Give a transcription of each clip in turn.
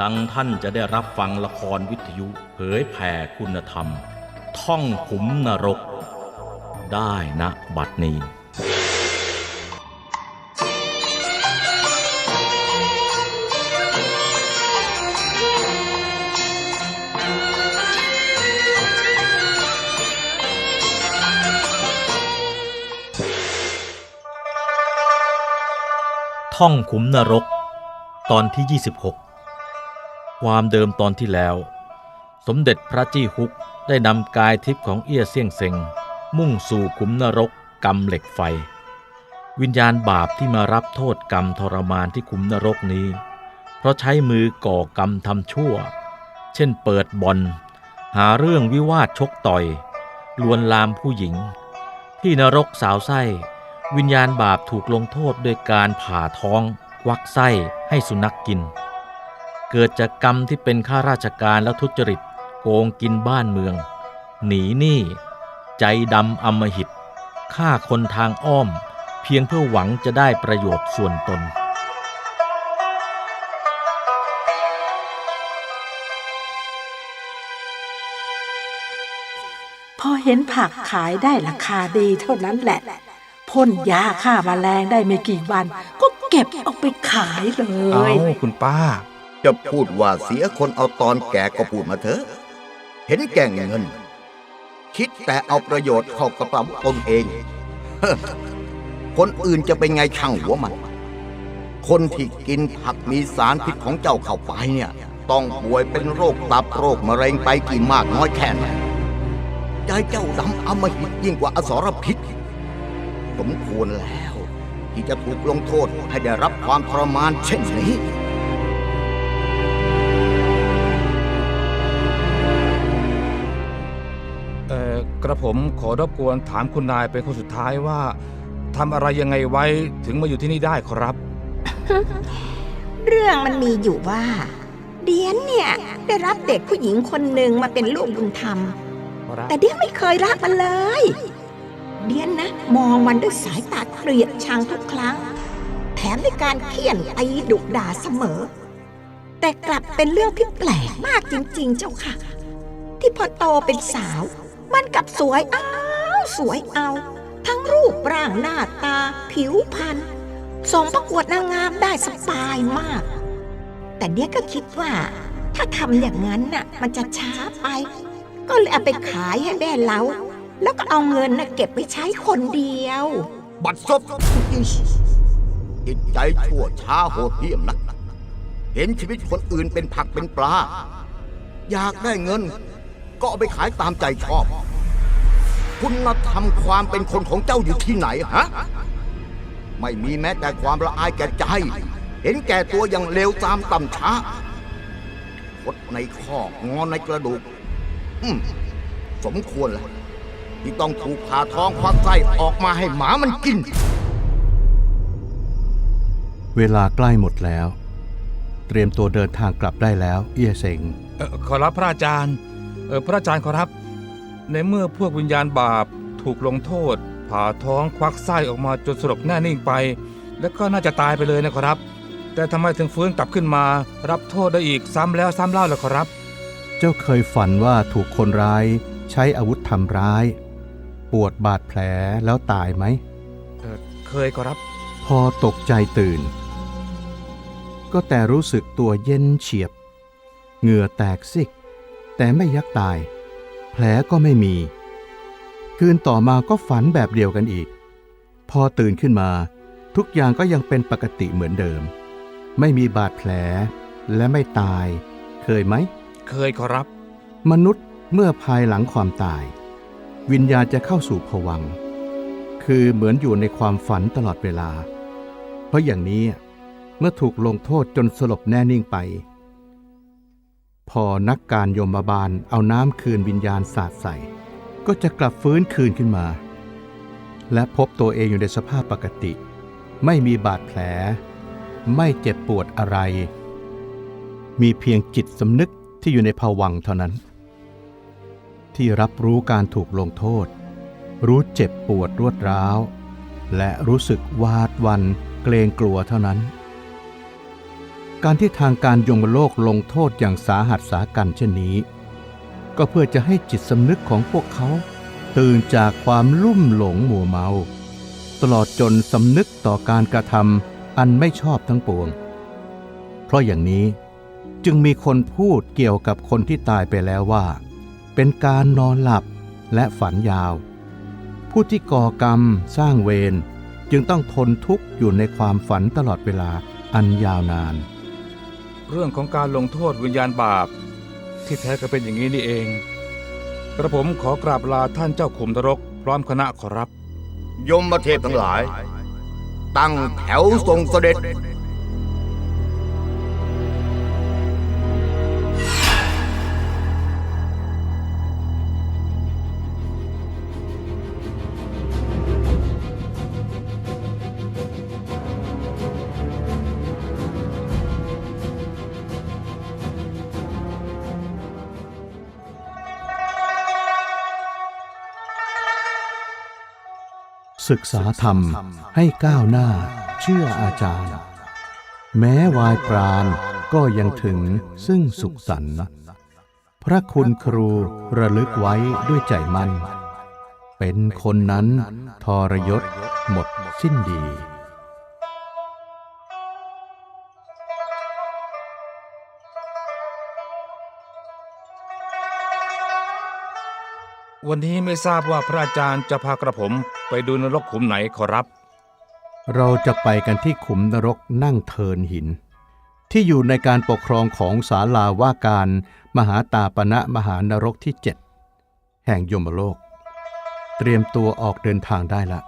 ดังท่านจะได้รับฟังละครวิทยุเผยแผ่คุณธรรม ท่องขุมนรก ได้ณบัดนี้ท่องขุมนรก ตอนที่ 26 ความเดิมตอนที่แล้ว สมเด็จพระจี้ฮุกได้นำกายทิพย์ของเอี้ยเซี่ยงเซ็ง มุ่งสู่ขุมนรกกรรมเหล็กไฟ วิญญาณบาปที่มารับโทษกรรมทรมานที่ขุมนรกนี้ เพราะใช้มือก่อกรรมทำชั่ว เช่นเปิดบอลหาเรื่องวิวาทชกต่อย ลวนลามผู้หญิง ที่นรกสาวไส้ วิญญาณบาปถูกลงโทษโดยการผ่าท้อง ควักไส้ให้สุนัขกกิน เกิดจากกรรมที่เป็นข้าราชการและทุจริต โกงกินบ้านเมือง หนีหนี้ ใจดำอำมหิตฆ่าคนทางอ้อม เพียงเพื่อหวังจะได้ประโยชน์ส่วนตน พอเห็นผักขายได้ราคาดีเท่านั้นแหละ พ่นยาฆ่ามาแมลงได้ไม่กี่วัน ก็เก็บเอาไปขายเลเอายคุณป้า จะพูดว่าเสียคนเอาตอนแก่ก็พูดมาเถอะ เห็นแก่งเงิน คิดแต่เอาประโยชน์เข้ากระเป๋าตนเอง คนอื่นจะเป็นไงช่างหัวมัน คนที่กินผักมีสารพิษของเจ้าเข้าไปเนี่ย ต้องป่วยเป็นโรคตับโรคมะเร็งไปกี่มากน้อยแค่ไหนใจเจ้าดำอำมหิตยิ่งกว่าอสรพิษสมควรแล้ว ที่จะถูกลงโทษให้ได้รับความทรมานเช่นนี้ กระผมขอรบกวนถามคุณนายเป็นคนสุดท้ายว่าทำอะไรยังไงไว้ถึงมาอยู่ที่นี่ได้ครับ เรื่องมันมีอยู่ว่า เดียนเนี่ยได้รับเด็กผู้หญิงคนหนึ่งมาเป็นลูกบุญธรรม แต่เดียนไม่เคยรักมันเลย เดียนนะ มองมันด้วยสายตาเกลียดชังทุกครั้ง แถมด้วยการเคี่ยนตีดุด่าเสมอ แต่กลับเป็นเรื่องที่แปลกมากจริง ๆ เจ้าค่ะ ที่พอโตเป็นสาว มันกับสวยเอาสวยเอา ทั้งรูปร่างหน้าตา ผิวพรรณส่งประกวดนางงามได้สบายมาก แต่เนี้ยก็คิดว่า ถ้าทำอย่างนั้นน่ะ มันจะช้าไป ก็เลยเอาไปขายให้แม่เล้าแล้วก็เอาเงินน่ะเก็บไว้ใช้คนเดียว บัดซบจิตใจชั่วช้าโหดเหี้ยมนัก เห็นชีวิตคนอื่นเป็นผักเป็นปลา อยากได้เงิน ก็เอาไปขายตามใจชอบ คุณธรรมความเป็นคนของเจ้าอยู่ที่ไหนฮะ ไม่มีแม้แต่ความละอายแก่ใจ เห็นแก่ตัวอย่างเลวตามต่ำช้าคดในข้องอในกระดูก อืมสมควรแล้วที่ต้องถูกผ่าท้องควักไส้ออกมาให้หมามันกิน เวลาใกล้หมดแล้ว เตรียมตัวเดินทางกลับได้แล้ว เอี้ยเสง เอ่อขอรับพระอาจารย์ เออพระอาจารย์ขอรับ ในเมื่อพวกวิญญาณบาปถูกลงโทษ ผ่าท้องควักไส้ออกมาจนสลบแน่นิ่งไป แล้วก็น่าจะตายไปเลยนะครับ แต่ทำไมถึงฟื้นกลับขึ้นมา รับโทษได้อีกซ้ำแล้วซ้ำเล่าล่ะขอรับ เจ้าเคยฝันว่าถูกคนร้ายใช้อาวุธทำร้าย ปวดบาดแผลแล้วตายไหม เออเคยขอรับ พอตกใจตื่น ก็แต่รู้สึกตัวเย็นเฉียบ เหงื่อแตกซิก แต่ไม่ยักตาย แผลก็ไม่มี คืนต่อมาก็ฝันแบบเดียวกันอีก พอตื่นขึ้นมา ทุกอย่างก็ยังเป็นปกติเหมือนเดิม ไม่มีบาดแผลและไม่ตาย เคยไหม เคยขอรับ มนุษย์เมื่อภายหลังความตาย วิญญาณจะเข้าสู่ภวังค์คือเหมือนอยู่ในความฝันตลอดเวลา เพราะอย่างนี้เมื่อถูกลงโทษจนสลบแน่นิ่งไป พอนักการยมบาลเอาน้ำคืนวิญญาณสาดใส่ ก็จะกลับฟื้นคืนขึ้นมา และพบตัวเองอยู่ในสภาพปกติ ไม่มีบาดแผล ไม่เจ็บปวดอะไร มีเพียงจิตสำนึกที่อยู่ในภวังเท่านั้น ที่รับรู้การถูกลงโทษ รู้เจ็บปวดรวดร้าว และรู้สึกวาดวันเกรงกลัวเท่านั้น การที่ทางการยมโลกลงโทษอย่างสาหัสสากันเช่นนี้ ก็เพื่อจะให้จิตสำนึกของพวกเขา ตื่นจากความลุ่มหลงหมัวเมา ตลอดจนสำนึกต่อการกระทำอันไม่ชอบทั้งปวง เพราะอย่างนี้จึงมีคนพูดเกี่ยวกับคนที่ตายไปแล้วว่า เป็นการนอนหลับและฝันยาว ผู้ที่ก่อกรรมสร้างเวรจึงต้องทนทุกข์อยู่ในความฝันตลอดเวลาอันยาวนาน เรื่องของการลงโทษวิญญาณบาป ที่แท้ก็เป็นอย่างนี้นี่เอง กระผมขอกราบลาท่านเจ้าขุมนรก พร้อมคณะขอรับ ยมเทพทั้งหลาย ตั้งแถวทรงเสด็จ ศึกษาธรรมให้ก้าวหน้า เชื่ออาจารย์ แม้วายปราณก็ยังถึงซึ่งสุขสันต์พระคุณครูระลึกไว้ด้วยใจมั่น เป็นคนนั้นทรยศหมดสิ้นดี วันนี้ไม่ทราบว่าพระอาจารย์จะพากระผมไปดูนรกขุมไหนขอรับ เราจะไปกันที่ขุมนรกนั่งเทินหิน ที่อยู่ในการปกครองของศาลาว่าการมหาตาปณะมหานรกที่เจ็ดแห่งยมโลก เตรียมตัวออกเดินทางได้ละ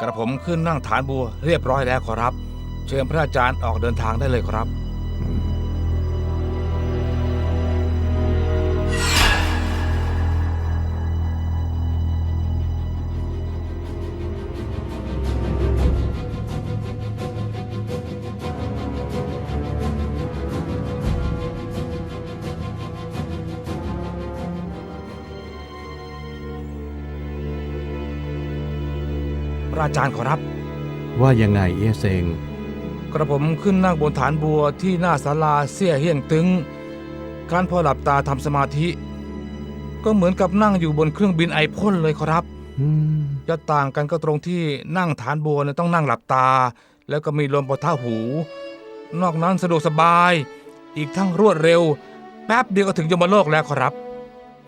กระผมขึ้นนั่งฐานบัวเรียบร้อยแล้วขอรับ เชิญพระอาจารย์ออกเดินทางได้เลยครับ ระอาจารย์ขอรับ ว่ายังไงเอียเซง กระผมขึ้นนั่งบนฐานบัวที่หน้าศาลาเสี่ยเฮียงตึง การพอหลับตาทำสมาธิ ก็เหมือนกับนั่งอยู่บนเครื่องบินไอพ่นเลยครับอืมจะต่างกันก็ตรงที่นั่งฐานบัวเนี่ยต้องนั่งหลับตา แล้วก็มีลมปะทะหู นอกนั้นสะดวกสบาย อีกทั้งรวดเร็ว แป๊บเดียวก็ถึงยมโลกแล้วครับ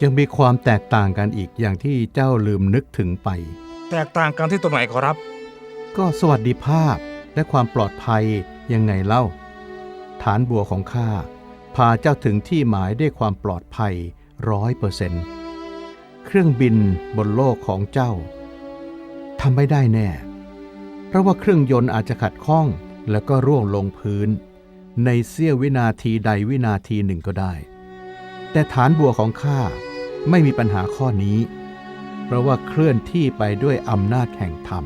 ยังมีความแตกต่างกันอีกอย่างที่เจ้าลืมนึกถึงไป แตกต่างกันที่ตรงไหนครับ ก็สวัสดิภาพและความปลอดภัยยังไงเล่า ฐานบัวของข้าพาเจ้าถึงที่หมายด้วยความปลอดภัยร้อยเปอร์เซนต์เครื่องบินบนโลกของเจ้าทำไม่ได้แน่ เพราะว่าเครื่องยนต์อาจจะขัดข้องแล้วก็ร่วงลงพื้น ในเสี้ยววินาทีใดวินาทีหนึ่งก็ได้ แต่ฐานบัวของข้าไม่มีปัญหาข้อนี้ เพราะว่าเคลื่อนที่ไปด้วยอำนาจแห่งธรรม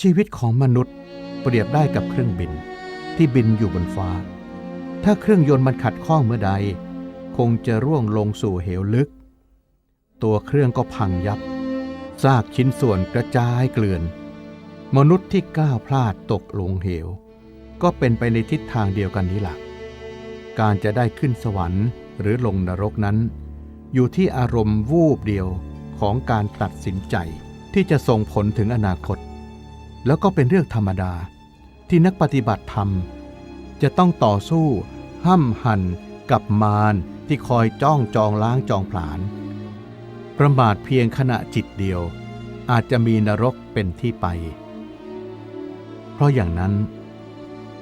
ชีวิตของมนุษย์เปรียบได้กับเครื่องบินที่บินอยู่บนฟ้า ถ้าเครื่องยนต์มันขัดข้องเมื่อใด คงจะร่วงลงสู่เหวลึก ตัวเครื่องก็พังยับซากชิ้นส่วนกระจายเกลื่อน มนุษย์ที่ก้าวพลาดตกลงเหว ก็เป็นไปในทิศทางเดียวกันนี้แหละการจะได้ขึ้นสวรรค์หรือลงนรกนั้น อยู่ที่อารมณ์วูบเดียว ของการตัดสินใจที่จะส่งผลถึงอนาคต แล้วก็เป็นเรื่องธรรมดาที่นักปฏิบัติธรรม จะต้องต่อสู้ ห้ำหันกับมารที่คอยจ้องจองล้างจองผลาญประมาทเพียงขณะจิตเดียว อาจจะมีนรกเป็นที่ไป เพราะอย่างนั้น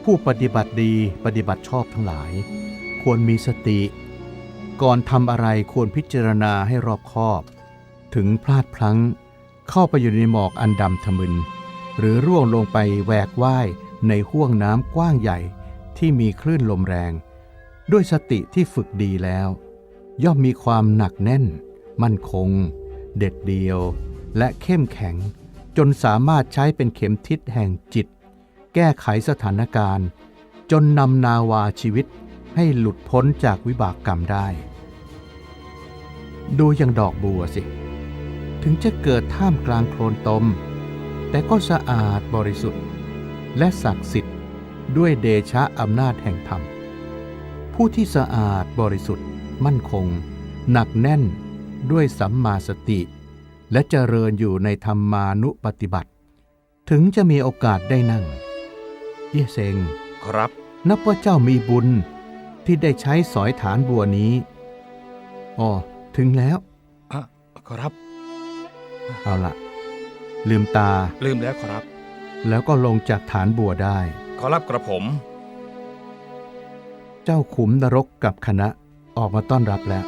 ผู้ปฏิบัติดีปฏิบัติชอบทั้งหลาย ควรมีสติ ก่อนทำอะไรควรพิจารณาให้รอบคอบ ถึงพลาดพลั้ง เข้าไปอยู่ในหมอกอันดำทะมึน หรือร่วงลงไปแหวกว่ายในห้วงน้ำกว้างใหญ่ที่มีคลื่นลมแรง ด้วยสติที่ฝึกดีแล้ว ย่อมมีความหนักแน่น มั่นคง เด็ดเดียว และเข้มแข็ง จนสามารถใช้เป็นเข็มทิศแห่งจิต แก้ไขสถานการณ์ จนนำนาวาชีวิตให้หลุดพ้นจากวิบากกรรมได้ ดูอย่างดอกบัวสิ ถึงจะเกิดท่ามกลางโคลนตม แต่ก็สะอาดบริสุทธิ์ และศักดิ์สิทธิ์ด้วยเดชะอำนาจแห่งธรรม ผู้ที่สะอาดบริสุทธิ์ มั่นคง หนักแน่นด้วยสัมมาสติ และเจริญอยู่ในธรรมานุปฏิบัติ ถึงจะมีโอกาสได้นั่ง เยี่ยเซงครับ นับว่าเจ้ามีบุญที่ได้ใช้สอยฐานบัวนี้อ๋อถึงแล้วอะครับ เอาละลืมตาลืมแล้วครับ แล้วก็ลงจากฐานบัวได้ ขอรับกระผม เจ้าขุมนรกกับคณะออกมาต้อนรับแล้ว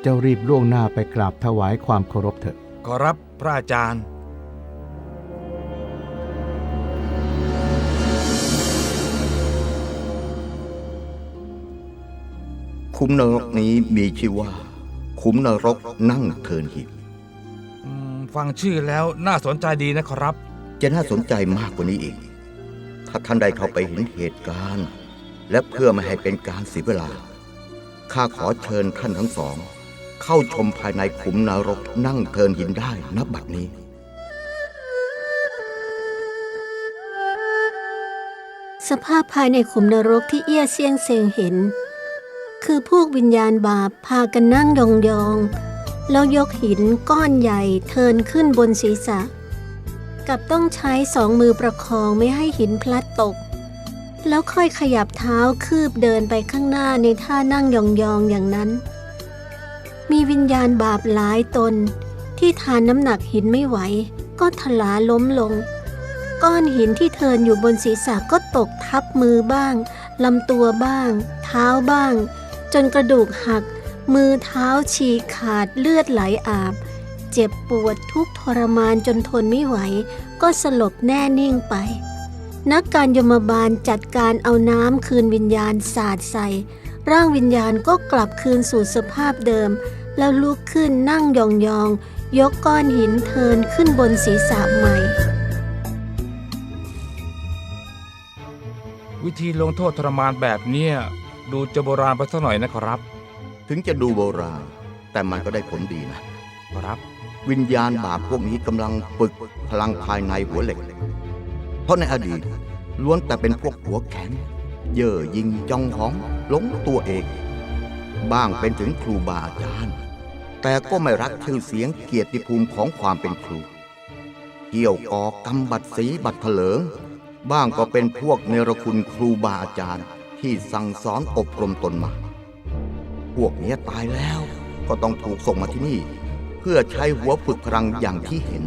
เจ้ารีบล่วงหน้าไปกราบถวายความเคารพเถอะ ขอรับพระอาจารย์ คุ้มนรกนี้มีชื่อว่า คุ้มนรกนั่งเทินหินอืม ฟังชื่อแล้วน่าสนใจดีนะครับ จะน่าสนใจมากกว่านี้อีก ถ้าท่านใดเข้าไปเห็นเหตุการณ์ และเพื่อไม่ให้เป็นการเสียเวลา ข้าขอเชิญท่านทั้งสอง เข้าชมภายในขุมนรกนั่งเทินหินได้ณบัดนี้ สภาพภายในขุมนรกที่เอี้ยเซียงเซงเห็น คือพวกวิญญาณบาปพากันนั่งยองๆ แล้วยกหินก้อนใหญ่เทินขึ้นบนศีรษะ กับต้องใช้สองมือประคองไม่ให้หินพลัดตก แล้วค่อยขยับเท้าคืบเดินไปข้างหน้าในท่านั่งยองๆอย่างนั้น มีวิญญาณบาปหลายตน ที่ทานน้ำหนักหินไม่ไหว ก็ทลาล้มลง ก้อนหินที่เทินอยู่บนศีรษะก็ตกทับมือบ้างลำตัวบ้าง เท้าบ้าง จนกระดูกหัก มือเท้าฉีกขาดเลือดไหลอาบ เจ็บปวดทุกทรมานจนทนไม่ไหว ก็สลบแน่นิ่งไป นักการยมบาลจัดการเอาน้ำคืนวิญญาณสาดใส่ ร่างวิญญาณก็กลับคืนสู่สภาพเดิม แล้วลุกขึ้นนั่งยองๆยกก้อนหินเทินขึ้นบนศีรษะใหม่วิธีลงโทษทรมานแบบเนี้ยดูจะโบราณไปสักหน่อยนะครับ ถึงจะดูโบราณ แต่มันก็ได้ผลดีนะ ครับ วิญญาณบาปพวกนี้กำลังฝึกพลังภายในหัวเหล็ก เพราะในอดีตล้วนแต่เป็นพวกหัวแข็งเย่อยิงจองหองหลงตัวเอง บ้างเป็นถึงครูบาอาจารย์ แต่ก็ไม่รักชื่อเสียงเกียรติภูมิของความเป็นครู เกี่ยวก่อกรรมบัตรสีบัตรเถลิง บ้างก็เป็นพวกเนรคุณครูบาอาจารย์ที่สั่งสอนอบรมตนมา พวกเนี้ยตายแล้ว ก็ต้องถูกส่งมาที่นี่ เพื่อใช้หัวฝึกพลังอย่างที่เห็น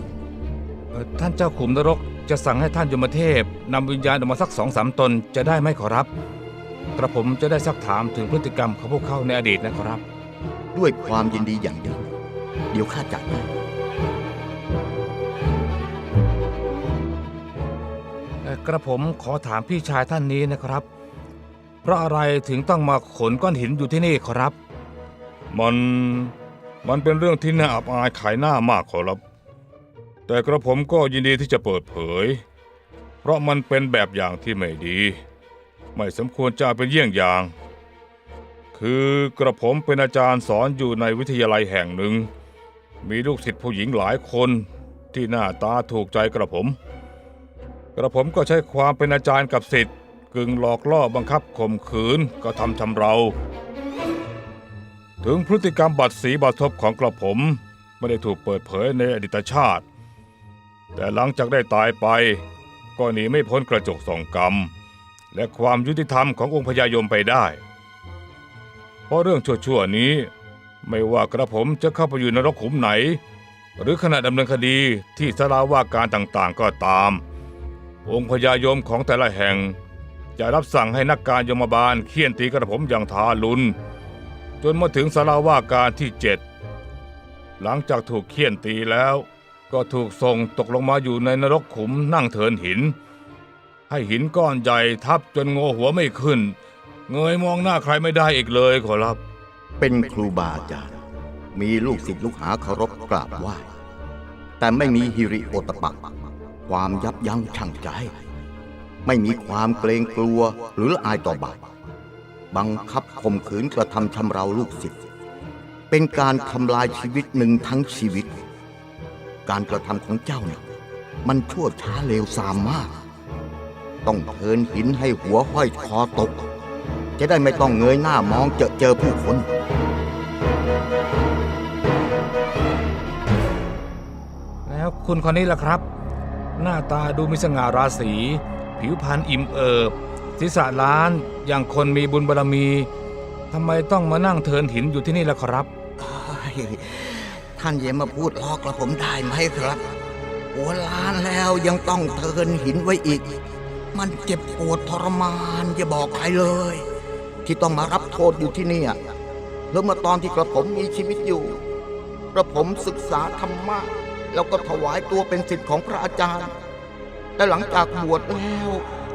เอ่อท่านเจ้าขุมนรกจะสั่งให้ท่านยมเทพนำวิญญาณออกมาสักสองสามตนจะได้ไหมขอรับ กระผมจะได้สักถามถึงพฤติกรรมของพวกเขาในอดีตนะขอรับ ด้วยความยินดีอย่างยิ่งเดี๋ยวข้าจัดให้เอ่อกระผมขอถามพี่ชายท่านนี้นะครับ เพราะอะไรถึงต้องมาขนก้อนหินอยู่ที่นี่ขอรับ มันมันเป็นเรื่องที่น่าอับอายขายหน้ามากขอรับ แต่กระผมก็ยินดีที่จะเปิดเผย เพราะมันเป็นแบบอย่างที่ไม่ดี ไม่สมควรจะเป็นเยี่ยงอย่าง คือกระผมเป็นอาจารย์สอนอยู่ในวิทยาลัยแห่งหนึ่ง มีลูกศิษย์ผู้หญิงหลายคนที่หน้าตาถูกใจกระผม กระผมก็ใช้ความเป็นอาจารย์กับศิษย์ กึ่งหลอกล่อบังคับข่มขืนก็ทำชำเรา ถึงพฤติกรรมบัตรสีบัตรทบของกระผมไม่ได้ถูกเปิดเผยในอดีตชาติ แต่หลังจากได้ตายไป ก็หนีไม่พ้นกระจกส่องกรรม และความยุติธรรมขององค์พญายมไปได้ เพราะเรื่องชั่วๆนี้ ไม่ว่ากระผมจะเข้าไปอยู่นรกขุมไหน หรือขณะดำเนินคดีที่สลาว่าการต่างๆก็ตาม องค์พญายมของแต่ละแห่ง จะรับสั่งให้นักการยมบาลเคี่ยนตีกระผมอย่างทารุณจนมาถึงสลาว่าการที่เจ็ดหลังจากถูกเคี่ยนตีแล้ว ก็ถูกส่งตกลงมาอยู่ในนรกขุมนั่งเทินหิน ให้หินก้อนใหญ่ทับจนงอหัวไม่ขึ้น เงยมองหน้าใครไม่ได้อีกเลยขอรับ เป็นครูบาอาจารย์ มีลูกศิษย์ลูกหาเคารพกราบไหว้แต่ไม่มีฮิริโอตปะความยับยั้งชั่งใจ ไม่มีความเกรงกลัวหรืออายต่อบาปบังคับข่มขืนกระทำชำเราลูกศิษย์เป็นการทำลายชีวิตหนึ่งทั้งชีวิต การกระทำของเจ้าเนี่ยมันชั่วช้าเลวทรามมาก ต้องเทินหินให้หัวห้อยคอตก จะได้ไม่ต้องเงยหน้ามองเจอเจอผู้คนแล้วคุณคนนี้ล่ะครับ หน้าตาดูมีสง่าราศี ผิวพรรณอิ่มเอิบศีรษะล้านอย่างคนมีบุญบารมีทำไมต้องมานั่งเทินหินอยู่ที่นี่ล่ะครับ ท่านอย่ามาพูดล้อกระผมได้ไหมครับ หัวล้านแล้วยังต้องเทินหินไว้อีก มันเจ็บปวดทรมานอย่าบอกใครเลย ที่ต้องมารับโทษอยู่ที่นี่แล้วเมื่อตอนที่กระผมมีชีวิตอยู่ กระผมศึกษาธรรมะแล้วก็ถวายตัวเป็นศิษย์ของพระอาจารย์ แต่หลังจากบวชแล้ว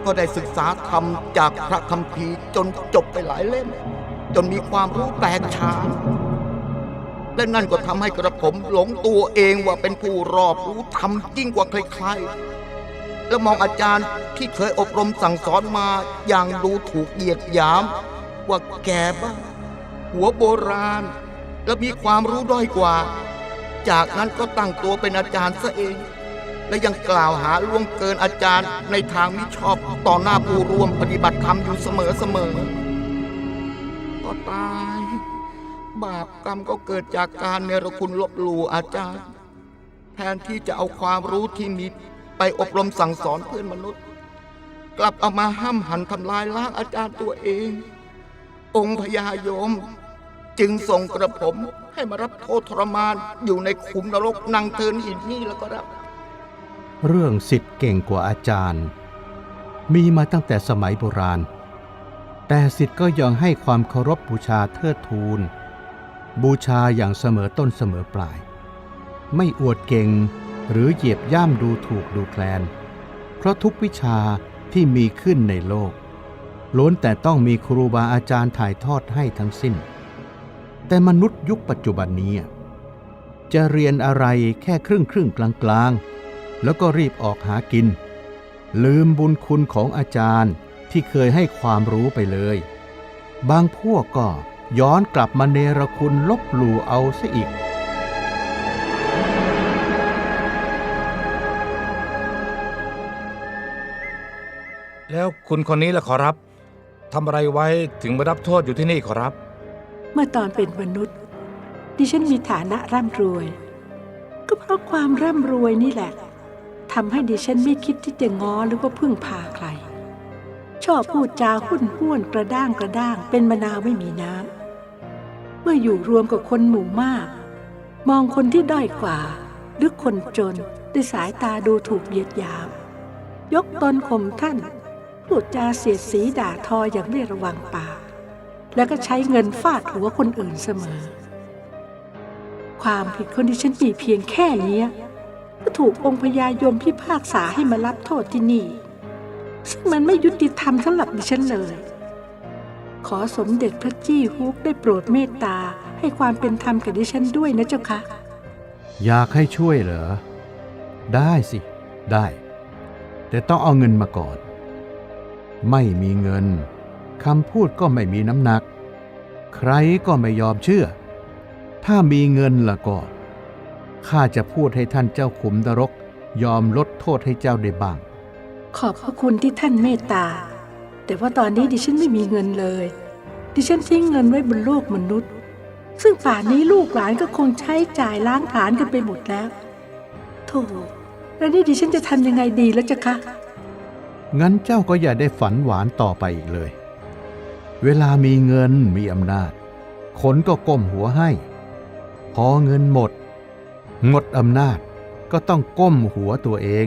ก็ได้ศึกษาธรรมจากพระคัมภีร์จนจบไปหลายเล่ม จนมีความรู้แตกฉานและนั่นก็ทำให้กระผมหลงตัวเองว่าเป็นผู้รอบรู้ธรรมยิ่งกว่าใครๆ แล้วมองอาจารย์ที่เคยอบรมสั่งสอนมาอย่างดูถูกเหยียดหยาม ว่าแก่บ้าหัวโบราณ และมีความรู้ด้อยกว่า จากนั้นก็ตั้งตัวเป็นอาจารย์ซะเอง และยังกล่าวหาล่วงเกินอาจารย์ในทางมิชอบต่อหน้าผู้ร่วมปฏิบัติธรรมอยู่เสมอๆก็ตาย บาปกรรมก็เกิดจากการเนรคุณลบหลู่อาจารย์ แทนที่จะเอาความรู้ที่มีไปอบรมสั่งสอนเพื่อนมนุษย์ กลับเอามาห้ามหันทำลายล้างอาจารย์ตัวเอง องค์พญายมจึงส่งกระผมให้มารับโทษทรมานอยู่ในขุมนรกนางเทินหินนี่แล้วก็รับ เรื่องสิทธิ์เก่งกว่าอาจารย์ มีมาตั้งแต่สมัยโบราณ แต่สิทธิ์ก็ยังให้ความเคารพบูชาเทิดทูน บูชาอย่างเสมอต้นเสมอปลาย ไม่อวดเก่งหรือเหยียบย่ำดูถูกดูแคลน เพราะทุกวิชาที่มีขึ้นในโลกล้วนแต่ต้องมีครูบาอาจารย์ถ่ายทอดให้ทั้งสิ้น แต่มนุษย์ยุคปัจจุบันนี้ จะเรียนอะไรแค่ครึ่งครึ่งกลางกลางๆ แล้วก็รีบออกหากิน ลืมบุญคุณของอาจารย์ที่เคยให้ความรู้ไปเลย บางพวกก็ย้อนกลับมาเนรคุณลบหลู่เอาซะอีก แล้วคุณคนนี้ล่ะขอรับทำอะไรไว้ถึงมารับโทษอยู่ที่นี่ขอรับ เมื่อตอนเป็นมนุษย์ ดิฉันมีฐานะร่ำรวย ก็เพราะความร่ำรวยนี่แหละ ทำให้ดิฉันไม่คิดที่จะง้อหรือว่าพึ่งพาใคร ชอบพูดจาหุ่นห้วนกระด้างกระด้างเป็นมะนาวไม่มีน้ำ เมื่ออยู่รวมกับคนหมู่มาก มองคนที่ด้อยกว่า หรือคนจนด้วยสายตาดูถูกเหยียดยาม ยกตนข่มท่าน พูดจาเสียดสีด่าทออย่างไม่ระวังปาก แล้วก็ใช้เงินฟาดหัวคนอื่นเสมอ ความผิดคนที่ฉันมีเพียงแค่นี้ ก็ถูกองค์พญายมพิพากษาให้มารับโทษที่นี่ ซึ่งมันไม่ยุติธรรมสำหรับดิฉันเลย ขอสมเด็จพระจี้ฮุกได้โปรดเมตตาให้ความเป็นธรรมกับดิฉันด้วยนะเจ้าคะอยากให้ช่วยเหรอ ได้สิ ได้ แต่ต้องเอาเงินมาก่อน ไม่มีเงินคำพูดก็ไม่มีน้ำหนัก ใครก็ไม่ยอมเชื่อ ถ้ามีเงินละก็ ข้าจะพูดให้ท่านเจ้าขุมนรก ยอมลดโทษให้เจ้าได้บ้าง ขอบพระคุณที่ท่านเมตตา แต่ว่าตอนนี้ดิฉันไม่มีเงินเลย ดิฉันทิ้งเงินไว้บนโลกมนุษย์ ซึ่งป่านนี้ลูกหลานก็คงใช้จ่ายล้างผลาญกันไปหมดแล้วโธ่แล้วนี่ดิฉันจะทำยังไงดีแล้วจ๊ะคะ งั้นเจ้าก็อย่าได้ฝันหวานต่อไปอีกเลย เวลามีเงินมีอำนาจ คนก็ก้มหัวให้ พอเงินหมด หมดอำนาจก็ต้องก้มหัวตัวเอง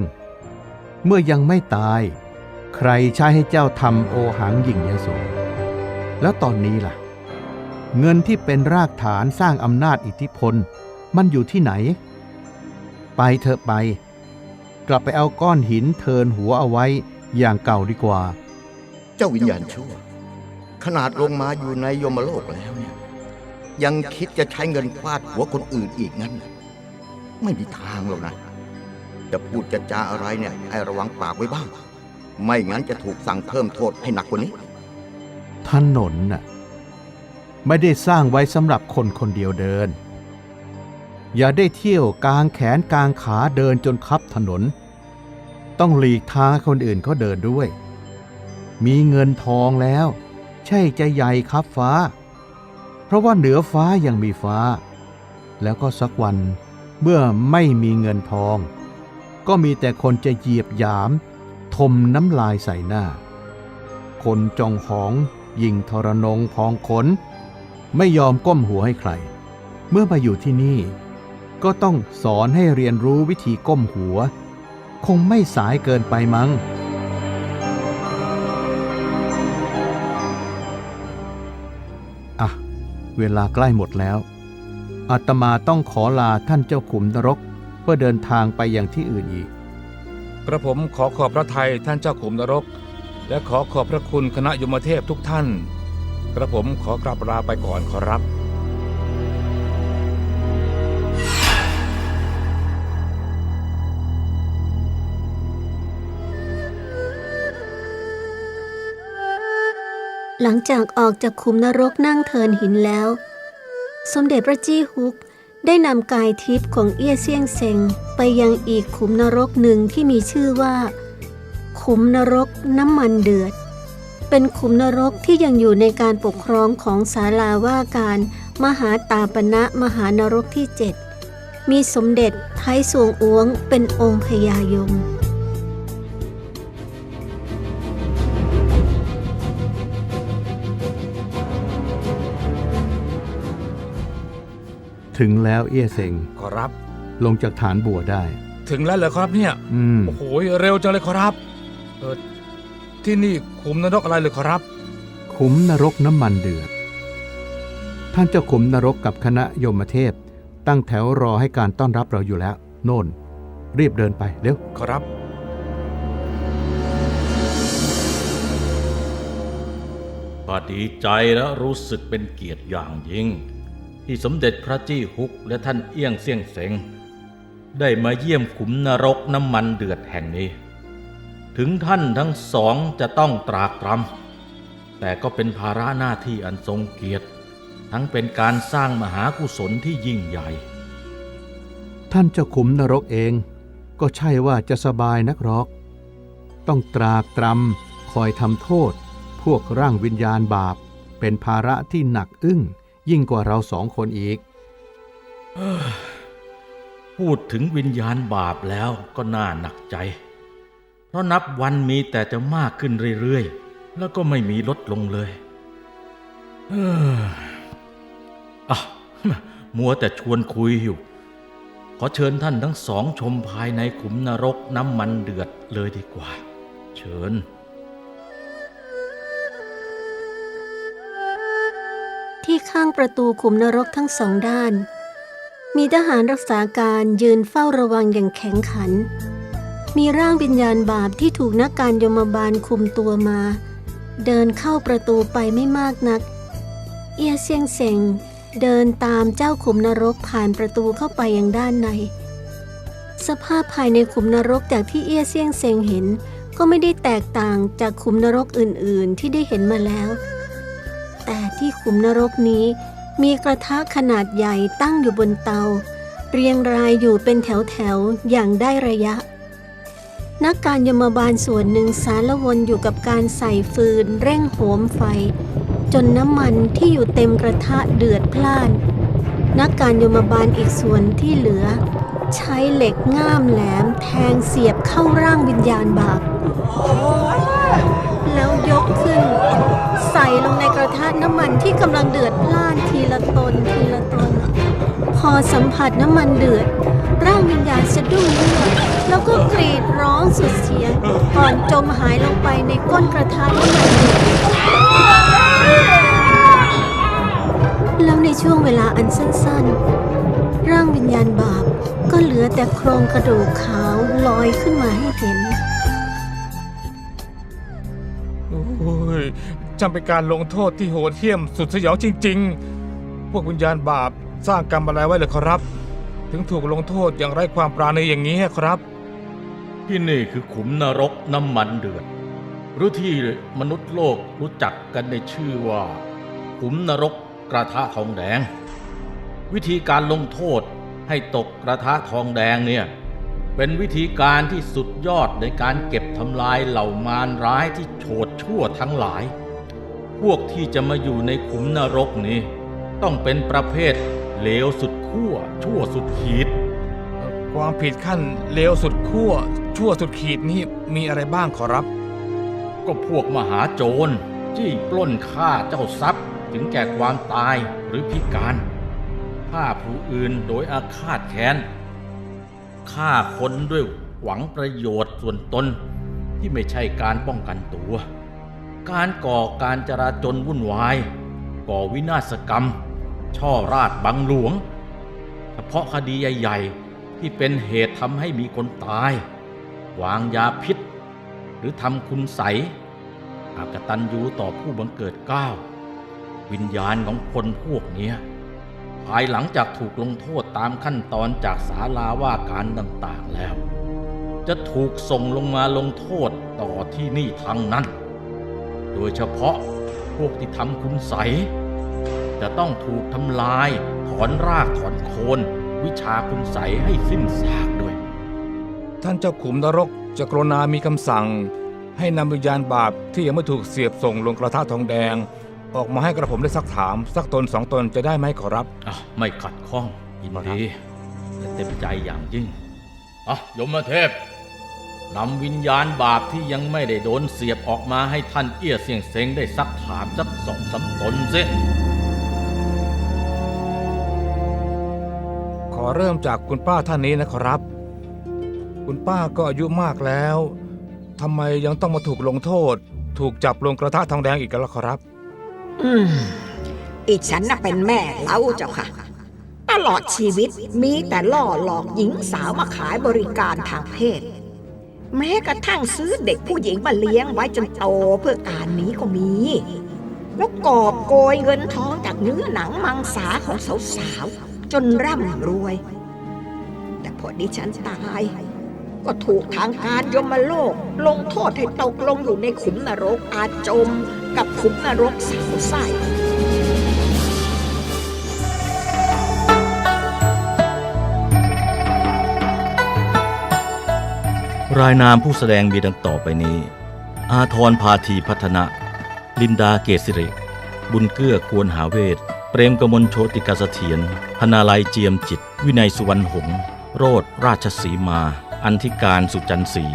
เมื่อยังไม่ตาย ใครใช้ให้เจ้าทำโอหังหยิ่งยโสแล้วตอนนี้ล่ะ เงินที่เป็นรากฐานสร้างอำนาจอิทธิพล มันอยู่ที่ไหน ไปเถอะไป กลับไปเอาก้อนหินเทินหัวเอาไว้อย่างเก่าดีกว่า เจ้าวิญญาณชั่ว ขนาดลงมาอยู่ในยมโลกแล้วเนี่ย ยังคิดจะใช้เงินฟาดหัวคนอื่นอีกงั้นนะ ไม่มีทางหรอกนะ จะพูดจะจาอะไรเนี่ย ให้ระวังปากไว้บ้าง ไม่งั้นจะถูกสั่งเพิ่มโทษให้หนักกว่านี้ ถนนน่ะไม่ได้สร้างไว้สำหรับคนคนเดียวเดิน อย่าได้เที่ยวกลางแขนกลางขาเดินจนคับถนน ต้องหลีกทางคนอื่นเขาเดินด้วย มีเงินทองแล้ว ใช่จะใหญ่ครับฟ้า เพราะว่าเหนือฟ้ายังมีฟ้า แล้วก็สักวัน เมื่อไม่มีเงินทอง ก็มีแต่คนจะเหยียบหยาม ทมน้ำลายใส่หน้า คนจองหองยิงทรนงพองขน ไม่ยอมก้มหัวให้ใคร เมื่อมาอยู่ที่นี่ ก็ต้องสอนให้เรียนรู้วิธีก้มหัว คงไม่สายเกินไปมั้งอะ เวลาใกล้หมดแล้ว อาตมาต้องขอลาท่านเจ้าขุมนรก เพื่อเดินทางไปยังที่อื่นอีก กระผมขอขอบพระทัยท่านเจ้าขุมนรก และขอขอบพระคุณคณะยมเทพทุกท่าน กระผมขอกราบลาไปก่อนขอรับหลังจากออกจากขุมนรกนั่งเทินหินแล้ว สมเด็จพระจี้ฮุกได้นำกายทิพย์ของเอี้ยเซียงเซงไปยังอีกขุมนรกหนึ่งที่มีชื่อว่า ขุมนรกน้ำมันเดือด เป็นขุมนรกที่ยังอยู่ในการปกครองของศาลาว่าการมหาตาปณะมหานรกที่เจ็ดมีสมเด็จไทยสวงอ้วงเป็นองค์พญายม ถึงแล้วเอี้ยเซงขอรับ ลงจากฐานบัวได้ ถึงแล้วเหรอครับเนี่ย อืม โอ้โห เร็วจังเลยขอรับเออที่นี่ขุมนรกอะไรเลยขอรับ ขุมนรกน้ำมันเดือด ท่านเจ้าขุมนรกกับคณะยมเทพ ตั้งแถวรอให้การต้อนรับเราอยู่แล้ว โน่น รีบเดินไปเร็ว ขอรับ ก็ดีใจและรู้สึกเป็นเกียรติอย่างยิ่ง ที่สมเด็จพระจี้ฮุกและท่านเอี้ยงเสี่ยงเสงได้มาเยี่ยมขุมนรกน้ำมันเดือดแห่งนี้ ถึงท่านทั้งสองจะต้องตรากตรำแต่ก็เป็นภาระหน้าที่อันทรงเกียรติ ทั้งเป็นการสร้างมหากุศลที่ยิ่งใหญ่ ท่านเจ้าขุมนรกเองก็ใช่ว่าจะสบายนักหรอก ต้องตรากตรำคอยทำโทษ พวกร่างวิญญาณบาปเป็นภาระที่หนักอึ้ง ยิ่งกว่าเราสองคนอีก พูดถึงวิญญาณบาปแล้วก็น่าหนักใจ เพราะนับวันมีแต่จะมากขึ้นเรื่อยๆ แล้วก็ไม่มีลดลงเลยเอออะมัวแต่ชวนคุยอยู่ ขอเชิญท่านทั้งสองชมภายในขุมนรกน้ำมันเดือดเลยดีกว่า เชิญ ข้างประตูขุมนรกทั้งสองด้าน มีทหารรักษาการยืนเฝ้าระวังอย่างแข็งขัน มีร่างวิญญาณบาปที่ถูกนักการยมบาลคุมตัวมา เดินเข้าประตูไปไม่มากนัก เอียเซียงเซงเดินตามเจ้าขุมนรกผ่านประตูเข้าไปยังด้านใน สภาพภายในขุมนรกจากที่เอียเซียงเซงเห็น ก็ไม่ได้แตกต่างจากขุมนรกอื่นๆ ที่ได้เห็นมาแล้ว แต่ที่ขุมนรกนี้ มีกระทะขนาดใหญ่ตั้งอยู่บนเตา เรียงรายอยู่เป็นแถวๆอย่างได้ระยะ นักการยมบาลส่วนหนึ่งสารวนอยู่กับการใส่ฟืนเร่งโหมไฟ จนน้ำมันที่อยู่เต็มกระทะเดือดพล่าน นักการยมบาลอีกส่วนที่เหลือ ใช้เหล็กง่ามแหลมแทงเสียบเข้าร่างวิญญาณบาป ส่ลงในกระทะน้ำมันที่กำลังเดือดพล่านทีละตนทีละตน พอสัมผัสน้ำมันเดือด ร่างวิญญาณสะดุ้งเลือดแล้วก็กรีดร้องสุดเสียงก่อนจมหายลงไปในก้นกระทะน้ำมันเดือดแล้วในช่วงเวลาอันสั้นๆ ร่างวิญญาณบาปก็เหลือแต่โครงกระดูกขาวลอยขึ้นมาให้เห็น จำเป็นการลงโทษที่โหดเหี้ยมสุดสยองจริง ๆ พวกวิญญาณบาปสร้างกรรมอะไรไว้เลยครับ ถึงถูกลงโทษอย่างไร้ความปราณีอย่างนี้ครับ ที่นี่คือขุมนรกน้ำมันเดือด หรือที่มนุษย์โลกรู้จักกันในชื่อว่า ขุมนรกกระทะทองแดง วิธีการลงโทษให้ตกกระทะทองแดงเนี่ยเป็นวิธีการที่สุดยอดในการเก็บทำลายเหล่ามารร้ายที่โฉดชั่วทั้งหลาย พวกที่จะมาอยู่ในขุมนรกนี้ ต้องเป็นประเภทเลวสุดขั้วชั่วสุดขีด ความผิดขั้นเลวสุดขั้วชั่วสุดขีดนี่มีอะไรบ้างขอรับ ก็พวกมหาโจรจี้ปล้นฆ่าเจ้าทรัพย์ ถึงแก่ความตายหรือพิการฆ่าผู้อื่นโดยอาฆาตแค้นฆ่าคนด้วยหวังประโยชน์ส่วนตนที่ไม่ใช่การป้องกันตัว การก่อการจราจนวุ่นวาย ก่อวินาศกรรม ช่อราดบังหลวง เฉพาะคดีใหญ่ ๆ ที่เป็นเหตุทำให้มีคนตาย วางยาพิษ หรือทำคุณใสยหากตัญญูต่อผู้บังเกิดเก้าววิญญาณของคนพวกนี้ภายหลังจากถูกลงโทษตามขั้นตอนจากศาลาว่าการต่างๆแล้ว จะถูกส่งลงมาลงโทษต่อที่นี่ทั้งนั้น ดยเฉพาะพวกที่ทำคุณใสยจะต้องถูกทำลาย ถอนรากถอนโคน วิชาคุณใสยให้สิ้นซากด้วย ท่านเจ้าขุมนรกจะกรุณามีคำสั่ง ให้นำวิญญาณบาปที่ยังไม่ถูกเสียบส่งลงกระทะทองแดง ออกมาให้กระผมได้สักถาม สักตนสองตนจะได้ไหมขอรับอะไม่ขัดข้องยินดีและเต็มใจอย่างยิ่งอะยมเทพ นำวิญญาณบาปที่ยังไม่ได้โดนเสียบออกมาให้ท่านเอี้ยเสียงเซ็งได้ซักถามสักสองสามตนสิขอเริ่มจากคุณป้าท่านนี้นะครับ คุณป้าก็อายุมากแล้วทำไมยังต้องมาถูกลงโทษ ถูกจับลงกระทะทองแดงอีกกันล่ะครับ อืมอีฉันน่ะเป็นแม่เล้าเจ้าค่ะ ตลอดชีวิตมีแต่ล่อหลอกหญิงสาวมาขายบริการทางเพศ แม้กระทั่งซื้อเด็กผู้หญิงมาเลี้ยงไว้จนโตเพื่อการนี้ก็มี แล้วกอบโกยเงินทองจากเนื้อหนังมังสาของสาวๆ จนร่ำรวย แต่พอดิฉันตาย ก็ถูกทางการยมโลก ลงโทษให้ตกลงอยู่ในขุมนรกอาจมกับขุมนรกสาวไส้ รายนามผู้แสดงมีดังต่อไปนี้ อาทรพาธีพัฒนะ ลินดาเกษิริ บุญเกื้อควรหาเวท เปรมกมลโชติกาเสถียรพนาลัยเจียมจิต วินัยสุวรรณหงษ์โรดราชสีมา อันธิการสุจันทร์ศรี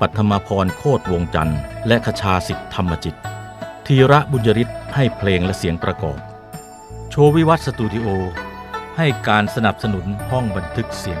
ปัทมาพรโคตรวงจันทร์ และคชาสิทธิธรรมจิต ธีระบุญยริศให้เพลงและเสียงประกอบ โชววิวัฒสตูดิโอ ให้การสนับสนุนห้องบันทึกเสียง